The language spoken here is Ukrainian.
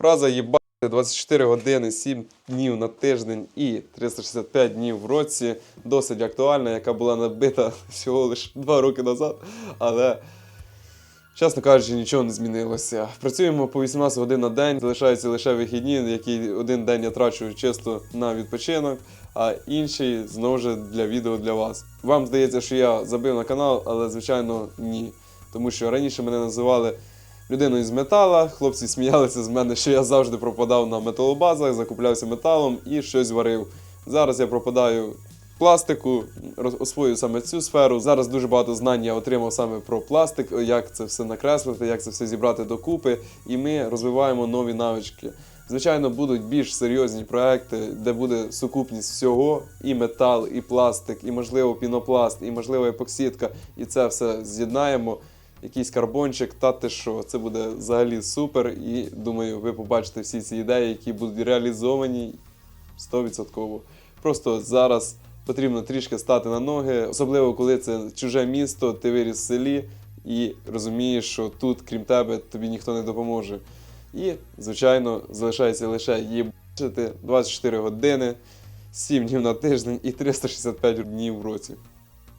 Фраза їбати 24 години, 7 днів на тиждень і 365 днів в році досить актуальна, яка була набита всього лише 2 роки назад. Але, чесно кажучи, нічого не змінилося. Працюємо по 18 годин на день, залишаються лише вихідні, які один день я трачу чисто на відпочинок, а інший знову ж для відео для вас. Вам здається, що я забив на канал, але звичайно ні. Тому що раніше мене називали людиною з метала. Хлопці сміялися з мене, що я завжди пропадав на металобазах, закуплявся металом і щось варив. Зараз я пропадаю пластику, освоюю саме цю сферу. Зараз дуже багато знань я отримав саме про пластик, як це все накреслити, як це все зібрати докупи, і ми розвиваємо нові навички. Звичайно, будуть більш серйозні проекти, де буде сукупність всього: і метал, і пластик, і можливо пінопласт, і можливо епоксидка, і це все з'єднаємо якийсь карбончик, та ти що, це буде взагалі супер. І думаю, ви побачите всі ці ідеї, які будуть реалізовані 100%. Просто зараз потрібно трішки стати на ноги, особливо коли це чуже місто, ти виріс в селі і розумієш, що тут, крім тебе, тобі ніхто не допоможе. І, звичайно, залишається лише їбачити 24 години, 7 днів на тиждень і 365 днів в році.